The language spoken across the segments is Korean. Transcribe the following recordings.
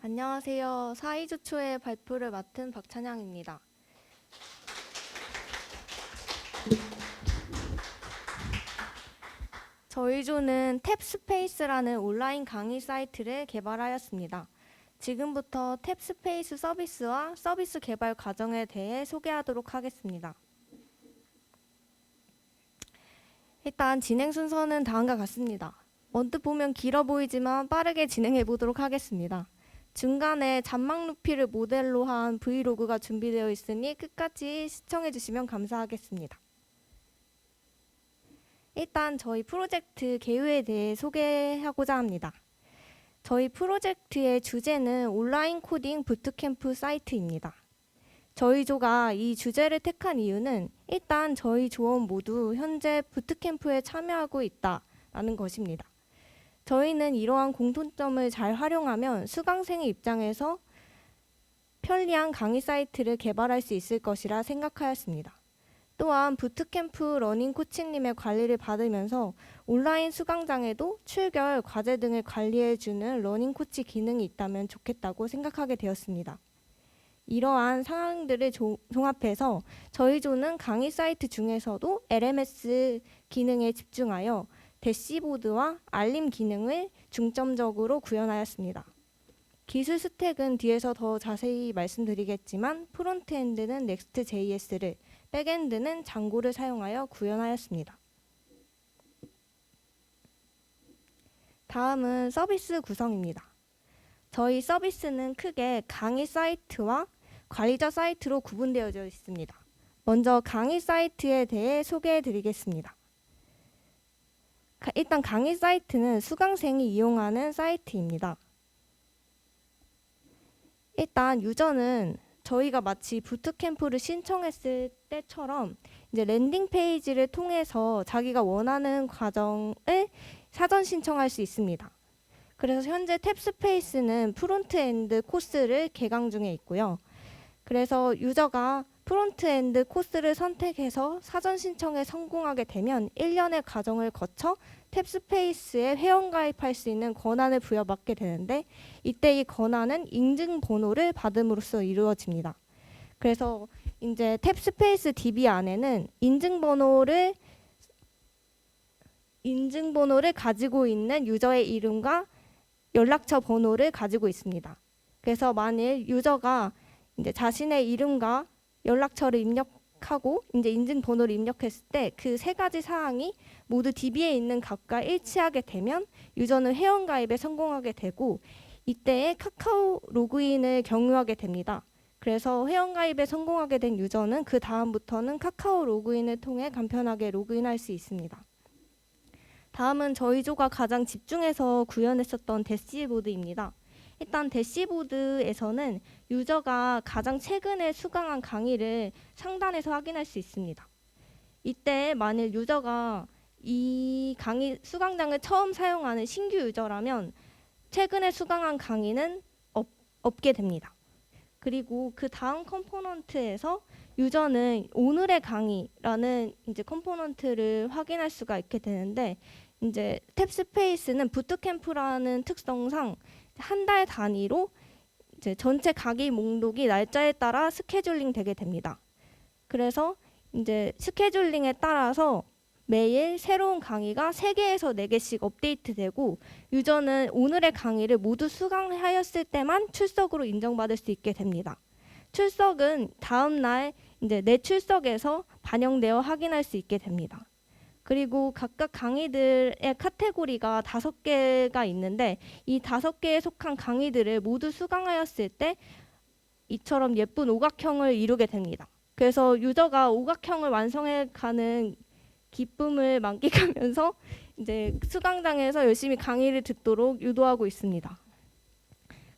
안녕하세요. 사이주초의 발표를 맡은 박찬양입니다. 저희 조는 탭스페이스라는 온라인 강의 사이트를 개발하였습니다. 지금부터 탭스페이스 서비스와 서비스 개발 과정에 대해 소개하도록 하겠습니다. 일단 진행 순서는 다음과 같습니다. 언뜻 보면 길어 보이지만 빠르게 진행해 보도록 하겠습니다. 중간에 잔망 루피를 모델로 한 브이로그가 준비되어 있으니 끝까지 시청해 주시면 감사하겠습니다. 일단 저희 프로젝트 개요에 대해 소개하고자 합니다. 저희 프로젝트의 주제는 온라인 코딩 부트캠프 사이트입니다. 저희 조가 이 주제를 택한 이유는 일단 저희 조원 모두 현재 부트캠프에 참여하고 있다라는 것입니다. 저희는 이러한 공통점을 잘 활용하면 수강생의 입장에서 편리한 강의 사이트를 개발할 수 있을 것이라 생각하였습니다. 또한 부트캠프 러닝 코치님의 관리를 받으면서 온라인 수강장에도 출결, 과제 등을 관리해주는 러닝 코치 기능이 있다면 좋겠다고 생각하게 되었습니다. 이러한 상황들을 조- 종합해서 저희 조는 강의 사이트 중에서도 LMS 기능에 집중하여 대시보드와 알림 기능을 중점적으로 구현하였습니다. 기술 스택은 뒤에서 더 자세히 말씀드리겠지만 프론트엔드는 넥스트.js를, 백엔드는 장고를 사용하여 구현하였습니다. 다음은 서비스 구성입니다. 저희 서비스는 크게 강의 사이트와 관리자 사이트로 구분되어져 있습니다. 먼저 강의 사이트에 대해 소개해 드리겠습니다. 가- 일단 강의 사이트는 수강생이 이용하는 사이트입니다. 일단 유저는 저희가 마치 부트캠프를 신청했을 때처럼 이제 랜딩 페이지를 통해서 자기가 원하는 과정을 사전 신청할 수 있습니다. 그래서 현재 탭 스페이스는 프론트엔드 코스를 개강 중에 있고요. 그래서 유저가 프론트엔드 코스를 선택해서 사전 신청에 성공하게 되면 1년의 과정을 거쳐 탭스페이스에 회원 가입할 수 있는 권한을 부여받게 되는데 이때 이 권한은 인증 번호를 받음으로써 이루어집니다. 그래서 이제 탭스페이스 DB 안에는 인증 번호를 인증 번호를 가지고 있는 유저의 이름과 연락처 번호를 가지고 있습니다. 그래서 만일 유저가 이제 자신의 이름과 연락처를 입력하고 이제 인증 번호를 입력했을 때 그 세 가지 사항이 모두 DB에 있는 값과 일치하게 되면 유저는 회원 가입에 성공하게 되고 이때에 카카오 로그인을 경유하게 됩니다. 그래서 회원 가입에 성공하게 된 유저는 그 다음부터는 카카오 로그인을 통해 간편하게 로그인할 수 있습니다. 다음은 저희 조가 가장 집중해서 구현했었던 대시보드입니다. 일단 대시보드에서는 유저가 가장 최근에 수강한 강의를 상단에서 확인할 수 있습니다. 이때 만일 유저가 이 강의 수강장을 처음 사용하는 신규 유저라면 최근에 수강한 강의는 없, 없게 됩니다. 그리고 그 다음 컴포넌트에서 유저는 오늘의 강의라는 이제 컴포넌트를 확인할 수가 있게 되는데 이제 탭 스페이스는 부트캠프라는 특성상 한 달 단위로 이제 전체 강의 목록이 날짜에 따라 스케줄링 되게 됩니다. 그래서 이제 스케줄링에 따라서 매일 새로운 강의가 3개에서 4개씩 업데이트되고 유저는 오늘의 강의를 모두 수강하였을 때만 출석으로 인정받을 수 있게 됩니다. 출석은 다음 날 이제 내 출석에서 반영되어 확인할 수 있게 됩니다. 그리고 각각 강의들의 카테고리가 다섯 개가 있는데 이 다섯 개에 속한 강의들을 모두 수강하였을 때 이처럼 예쁜 오각형을 이루게 됩니다. 그래서 유저가 오각형을 완성해 가는 기쁨을 만끽하면서 이제 수강장에서 열심히 강의를 듣도록 유도하고 있습니다.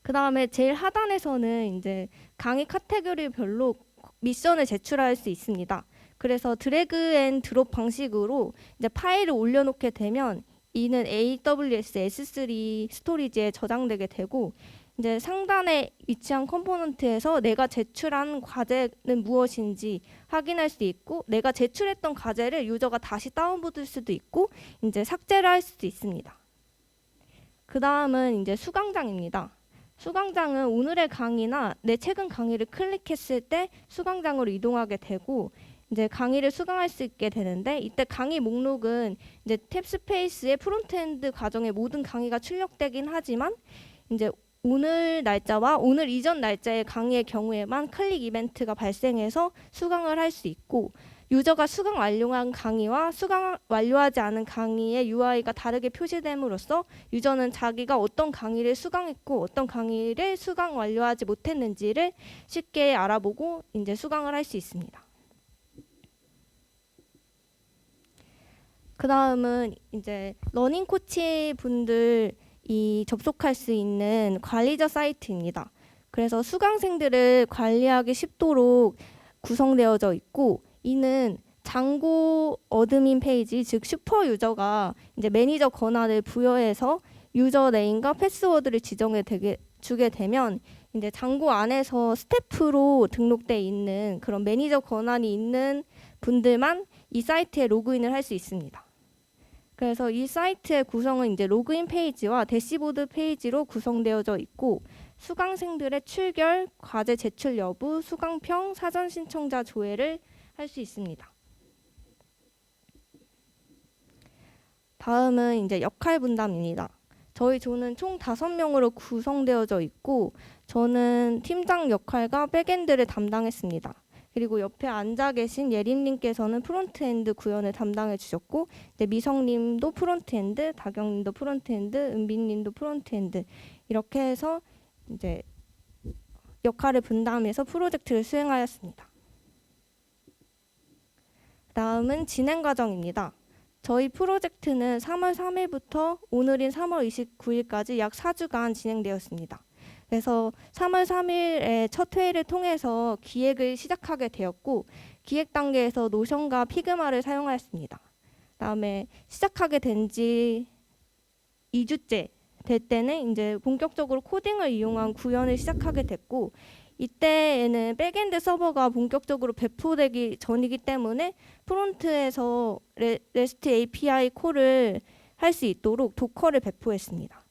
그 다음에 제일 하단에서는 이제 강의 카테고리별로 미션을 제출할 수 있습니다. 그래서 드래그 앤 드롭 방식으로 이제 파일을 올려놓게 되면 이는 AWS S3 스토리지에 저장되게 되고 이제 상단에 위치한 컴포넌트에서 내가 제출한 과제는 무엇인지 확인할 수 있고 내가 제출했던 과제를 유저가 다시 다운받을 수도 있고 이제 삭제를 할 수도 있습니다. 그 다음은 이제 수강장입니다. 수강장은 오늘의 강의나 내 최근 강의를 클릭했을 때 수강장으로 이동하게 되고 이제 강의를 수강할 수 있게 되는데 이때 강의 목록은 이제 탭스페이스의 프론트엔드 과정의 모든 강의가 출력되긴 하지만 이제 오늘 날짜와 오늘 이전 날짜의 강의의 경우에만 클릭 이벤트가 발생해서 수강을 할 수 있고 유저가 수강 완료한 강의와 수강 완료하지 않은 강의의 UI가 다르게 표시됨으로써 유저는 자기가 어떤 강의를 수강했고 어떤 강의를 수강 완료하지 못했는지를 쉽게 알아보고 이제 수강을 할 수 있습니다. 그 다음은 이제 러닝 코치 분들이 접속할 수 있는 관리자 사이트입니다. 그래서 수강생들을 관리하기 쉽도록 구성되어져 있고 이는 장고 어드민 페이지 즉 슈퍼 유저가 이제 매니저 권한을 부여해서 유저 네임과 패스워드를 지정해 되게 주게 되면 이제 장고 안에서 스태프로 등록돼 있는 그런 매니저 권한이 있는 분들만 이 사이트에 로그인을 할 수 있습니다. 그래서 이 사이트의 구성은 이제 로그인 페이지와 대시보드 페이지로 구성되어져 있고 수강생들의 출결, 과제 제출 여부, 수강평, 사전 신청자 조회를 할 수 있습니다. 다음은 이제 역할 분담입니다. 저희 조는 총 다섯 명으로 구성되어져 있고 저는 팀장 역할과 백엔드를 담당했습니다. 그리고 옆에 앉아 계신 예린님께서는 프론트엔드 구현을 담당해 주셨고 미성님도 프론트엔드, 다경님도 프론트엔드, 은빈님도 프론트엔드 이렇게 해서 이제 역할을 분담해서 프로젝트를 수행하였습니다. 다음은 진행 과정입니다. 저희 프로젝트는 3월 3일부터 오늘인 3월 29일까지 약 4주간 진행되었습니다. 그래서 3월 3일에 첫 회의를 통해서 기획을 시작하게 되었고 기획 단계에서 노션과 피그마를 사용하였습니다. 다음에 시작하게 된 지 2주째 될 때는 이제 본격적으로 코딩을 이용한 구현을 시작하게 됐고 이때에는 백엔드 서버가 본격적으로 배포되기 전이기 때문에 프론트에서 레, 레스트 API 콜을 할 수 있도록 도커를 배포했습니다.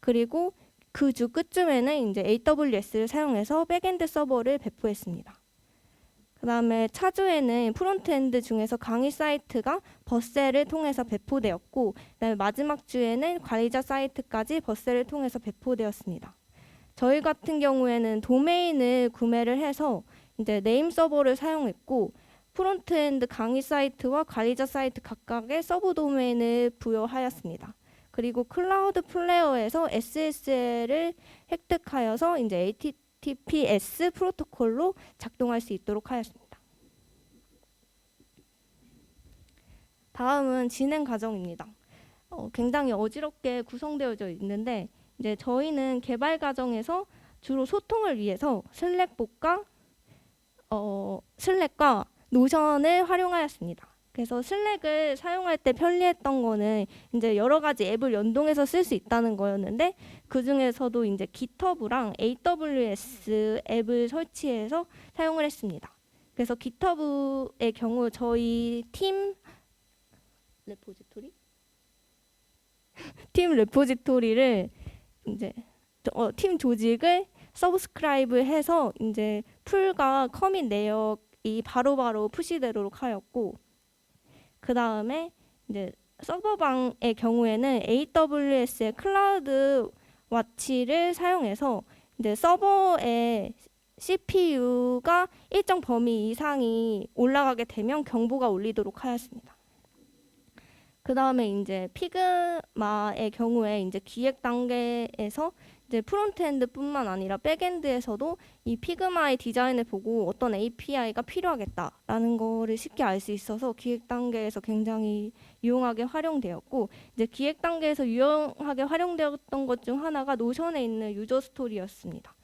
그리고 그 주 끝쯤에는 이제 AWS를 사용해서 백엔드 서버를 배포했습니다. 그 다음에 차주에는 프론트엔드 중에서 강의 사이트가 버셀을 통해서 배포되었고, 그다음에 마지막 주에는 관리자 사이트까지 버셀을 통해서 배포되었습니다. 저희 같은 경우에는 도메인을 구매를 해서 이제 네임 서버를 사용했고 프론트엔드 강의 사이트와 관리자 사이트 각각의 서브 도메인을 부여하였습니다. 그리고 클라우드 플레이어에서 SSL을 획득하여서 이제 HTTPS 프로토콜로 작동할 수 있도록 하였습니다. 다음은 진행 과정입니다. 어, 굉장히 어지럽게 구성되어져 있는데 이제 저희는 개발 과정에서 주로 소통을 위해서 슬랙복과 어, 슬랙과 노션을 활용하였습니다. 그래서 슬랙을 사용할 때 편리했던 거는 이제 여러 가지 앱을 연동해서 쓸 수 있다는 거였는데 그 중에서도 이제 GitHub랑 AWS 앱을 설치해서 사용을 했습니다. 그래서 GitHub의 경우 저희 팀 레포지토리 팀 레포지토리를 이제 어, 팀 조직을 서브스크라이브 해서 이제 풀과 커밋 내역이 바로바로 푸시되도록 하였고 그 다음에 이제 서버방의 경우에는 AWS의 클라우드 와치를 사용해서 이제 서버에 CPU가 일정 범위 이상이 올라가게 되면 경보가 울리도록 하였습니다. 그 다음에 이제 피그마의 경우에 이제 기획 단계에서 이제 프론트엔드뿐만 아니라 백엔드에서도 이 피그마의 디자인을 보고 어떤 API가 필요하겠다라는 거를 쉽게 알 수 있어서 기획 단계에서 굉장히 유용하게 활용되었고 이제 기획 단계에서 유용하게 활용되었던 것 중 하나가 노션에 있는 유저 스토리였습니다.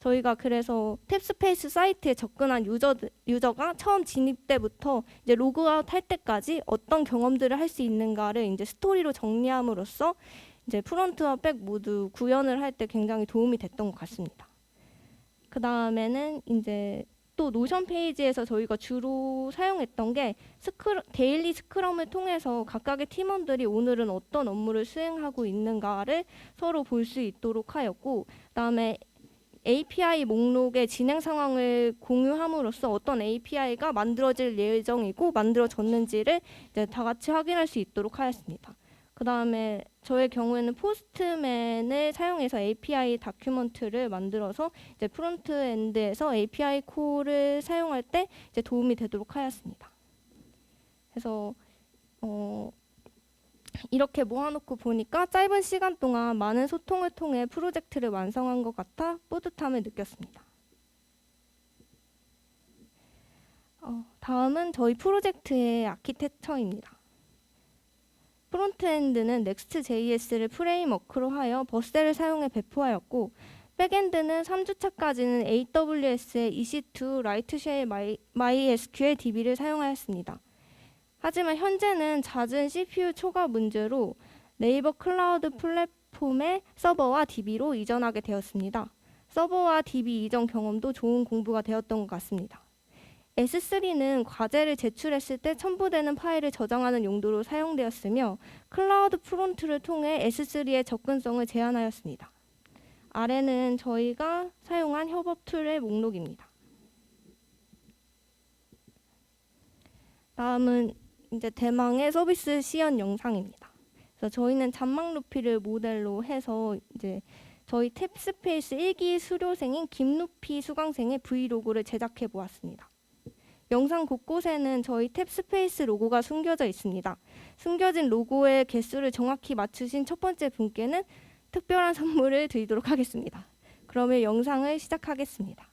저희가 그래서 탭스페이스 사이트에 접근한 유저 유저가 처음 진입 때부터 이제 로그아웃 할 때까지 어떤 경험들을 할 수 있는가를 이제 스토리로 정리함으로써 이제 프론트와 백 모두 구현을 할 때 굉장히 도움이 됐던 것 같습니다. 그 다음에는 이제 또 노션 페이지에서 저희가 주로 사용했던 게 스크럼, 데일리 스크럼을 통해서 각각의 팀원들이 오늘은 어떤 업무를 수행하고 있는가를 서로 볼 수 있도록 하였고 그다음에 API 목록의 진행 상황을 공유함으로써 어떤 API가 만들어질 예정이고 만들어졌는지를 이제 다 같이 확인할 수 있도록 하였습니다. 그 다음에 저의 경우에는 포스트맨을 사용해서 API 다큐먼트를 만들어서 이제 프론트 엔드에서 API 콜을 사용할 때 이제 도움이 되도록 하였습니다. 그래서 어, 이렇게 모아놓고 보니까 짧은 시간 동안 많은 소통을 통해 프로젝트를 완성한 것 같아 뿌듯함을 느꼈습니다. 어, 다음은 저희 프로젝트의 아키텍처입니다. 프론트엔드는 Next.js를 프레임워크로 하여 버셀을 사용해 배포하였고 백엔드는 3주차까지는 AWS의 EC2 라이트쉐일 MySQL DB를 사용하였습니다. 하지만 현재는 잦은 CPU 초과 문제로 네이버 클라우드 플랫폼의 서버와 DB로 이전하게 되었습니다. 서버와 DB 이전 경험도 좋은 공부가 되었던 것 같습니다. S3는 과제를 제출했을 때 첨부되는 파일을 저장하는 용도로 사용되었으며 클라우드 프론트를 통해 S3의 접근성을 제한하였습니다. 아래는 저희가 사용한 협업 툴의 목록입니다. 다음은 이제 대망의 서비스 시연 영상입니다. 그래서 저희는 잔망 루피를 모델로 해서 이제 저희 탭스페이스 1기 수료생인 김루피 수강생의 브이로그를 제작해 보았습니다. 영상 곳곳에는 저희 탭스페이스 로고가 숨겨져 있습니다. 숨겨진 로고의 개수를 정확히 맞추신 첫 번째 분께는 특별한 선물을 드리도록 하겠습니다. 그러면 영상을 시작하겠습니다.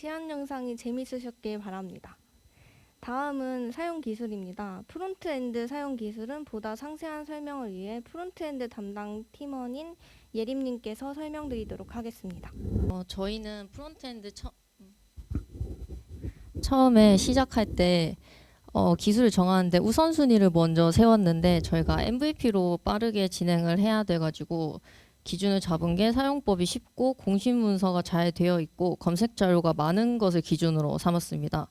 시안 영상이 재밌으셨길 바랍니다. 다음은 사용 기술입니다. 프론트엔드 사용 기술은 보다 상세한 설명을 위해 프론트엔드 담당 팀원인 예림님께서 설명드리도록 하겠습니다. 어, 저희는 프론트엔드 처, 처음에 시작할 때 어, 기술을 정하는데 우선순위를 먼저 세웠는데 저희가 MVP로 빠르게 진행을 해야 돼가지고 기준을 잡은 게 사용법이 쉽고 공식 문서가 잘 되어 있고 검색 자료가 많은 것을 기준으로 삼았습니다.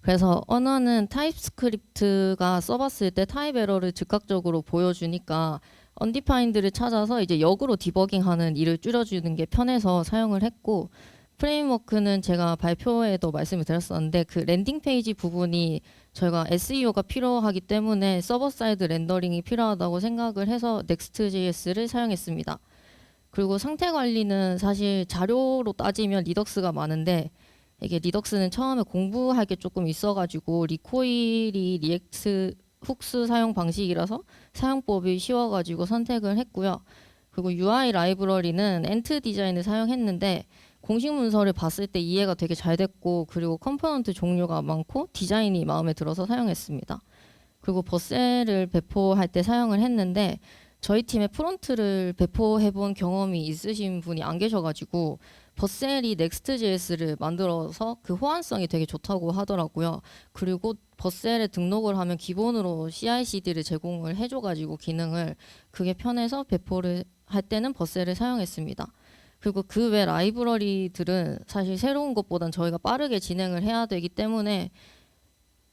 그래서 언어는 타입스크립트가 써봤을 때 타입 에러를 즉각적으로 보여주니까 언디파인드를 찾아서 이제 역으로 디버깅하는 일을 줄여주는 게 편해서 사용을 했고 프레임워크는 제가 발표에도 말씀을 드렸었는데 그 랜딩 페이지 부분이 저희가 SEO가 필요하기 때문에 서버 사이드 렌더링이 필요하다고 생각을 해서 Next.js를 사용했습니다. 그리고 상태 관리는 사실 자료로 따지면 리덕스가 많은데 이게 리덕스는 처음에 공부할 게 조금 있어가지고 리코일이 리액트 훅스 사용 방식이라서 사용법이 쉬워가지고 선택을 했고요. 그리고 UI 라이브러리는 엔트 디자인을 사용했는데 공식 문서를 봤을 때 이해가 되게 잘 됐고 그리고 컴포넌트 종류가 많고 디자인이 마음에 들어서 사용했습니다. 그리고 버셀을 배포할 때 사용을 했는데 저희 팀에 프론트를 배포해본 경험이 있으신 분이 안 계셔가지고 버셀이 Next.js를 만들어서 그 호환성이 되게 좋다고 하더라고요. 그리고 버셀에 등록을 하면 기본으로 CI/CD를 제공을 해줘가지고 기능을 그게 편해서 배포를 할 때는 버셀을 사용했습니다. 그리고 그 외 라이브러리들은 사실 새로운 것보단 저희가 빠르게 진행을 해야 되기 때문에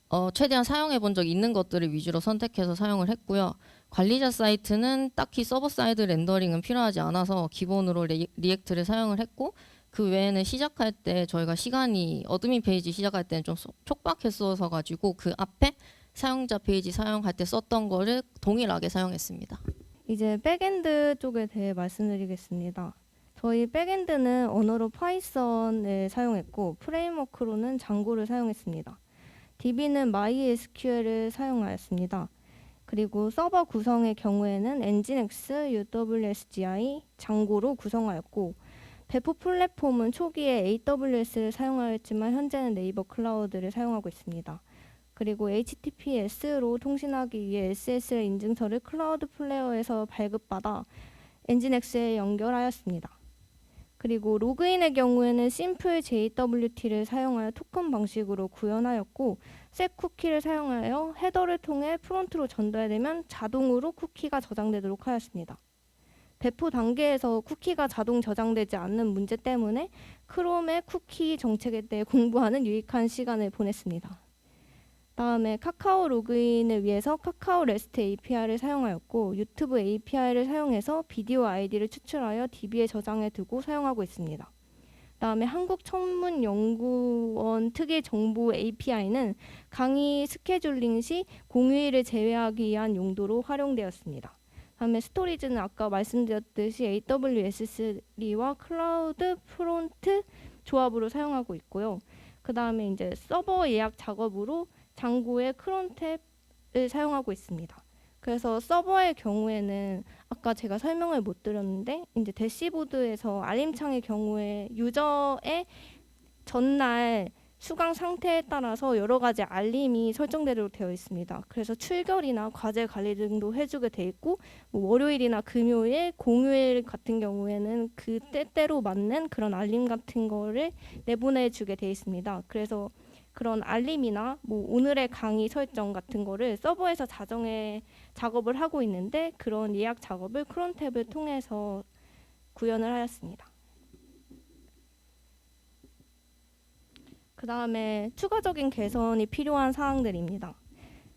어, 최대한 사용해 본 적 있는 것들을 위주로 선택해서 사용을 했고요. 관리자 사이트는 딱히 서버 사이드 렌더링은 필요하지 않아서 기본으로 리, 리액트를 사용을 했고 그 외에는 시작할 때 저희가 시간이 어드민 페이지 시작할 때는 좀 소- 촉박했어서 가지고 그 앞에 사용자 페이지 사용할 때 썼던 거를 동일하게 사용했습니다. 이제 백엔드 쪽에 대해 말씀드리겠습니다. 저희 백엔드는 언어로 파이썬을 사용했고 프레임워크로는 장고를 사용했습니다. DB는 MySQL을 사용하였습니다. 그리고 서버 구성의 경우에는 nginx, UWSGI, 장고로 구성하였고 배포 플랫폼은 초기에 AWS를 사용하였지만 현재는 네이버 클라우드를 사용하고 있습니다. 그리고 HTTPS로 통신하기 위해 SSL 인증서를 클라우드 플레이어에서 발급받아 엔진X에 연결하였습니다. 그리고 로그인의 경우에는 심플 JWT를 사용하여 토큰 방식으로 구현하였고 셋 쿠키를 사용하여 헤더를 통해 프론트로 전달되면 자동으로 쿠키가 저장되도록 하였습니다. 배포 단계에서 쿠키가 자동 저장되지 않는 문제 때문에 크롬의 쿠키 정책에 대해 공부하는 유익한 시간을 보냈습니다. 다음에 카카오 로그인을 위해서 카카오 레스트 API를 사용하였고 유튜브 API를 사용해서 비디오 아이디를 추출하여 DB에 저장해 두고 사용하고 있습니다. 다음에 한국천문연구원 특이 정보 API는 강의 스케줄링 시 공휴일을 제외하기 위한 용도로 활용되었습니다. 다음에 스토리지는 아까 말씀드렸듯이 AWS3와 클라우드 프론트 조합으로 사용하고 있고요. 그 다음에 이제 서버 예약 작업으로 장고의 크론탭을 사용하고 있습니다. 그래서 서버의 경우에는 아까 제가 설명을 못 드렸는데 이제 대시보드에서 알림창의 경우에 유저의 전날 수강 상태에 따라서 여러 가지 알림이 설정되도록 되어 있습니다. 그래서 출결이나 과제 관리 등도 해주게 돼 있고 뭐 월요일이나 금요일, 공휴일 같은 경우에는 그 때때로 맞는 그런 알림 같은 거를 내보내주게 돼 있습니다. 그래서 그런 알림이나 뭐 오늘의 강의 설정 같은 거를 서버에서 자정에 작업을 하고 있는데 그런 예약 작업을 크론탭을 통해서 구현을 하였습니다. 그 다음에 추가적인 개선이 필요한 사항들입니다.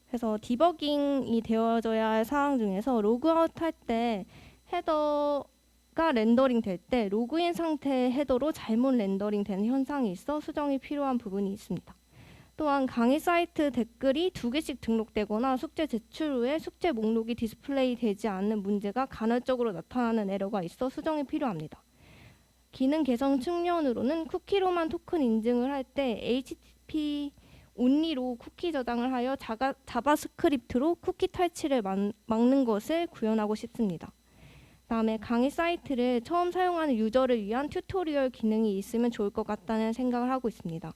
그래서 디버깅이 되어져야 할 사항 중에서 로그아웃 할 때 헤더가 렌더링 될 때 로그인 상태 헤더로 잘못 렌더링 되는 현상이 있어 수정이 필요한 부분이 있습니다. 또한 강의 사이트 댓글이 두 개씩 등록되거나 숙제 제출 후에 숙제 목록이 디스플레이 되지 않는 문제가 간헐적으로 나타나는 에러가 있어 수정이 필요합니다. 기능 개선 측면으로는 쿠키로만 토큰 인증을 할 때 HTTP 온리로 쿠키 저장을 하여 자가, 자바스크립트로 쿠키 탈취를 막, 막는 것을 구현하고 싶습니다. 그다음에 강의 사이트를 처음 사용하는 유저를 위한 튜토리얼 기능이 있으면 좋을 것 같다는 생각을 하고 있습니다.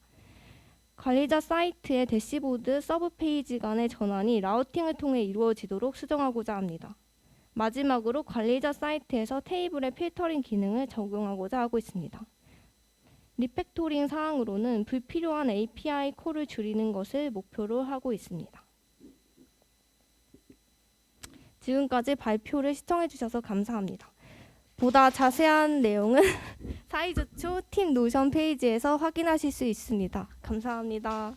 관리자 사이트의 대시보드 서브 페이지 간의 전환이 라우팅을 통해 이루어지도록 수정하고자 합니다. 마지막으로 관리자 사이트에서 테이블의 필터링 기능을 적용하고자 하고 있습니다. 리팩토링 사항으로는 불필요한 API 콜을 줄이는 것을 목표로 하고 있습니다. 지금까지 발표를 시청해 주셔서 감사합니다. 보다 자세한 내용은 사이즈초 팀 노션 페이지에서 확인하실 수 있습니다. 감사합니다.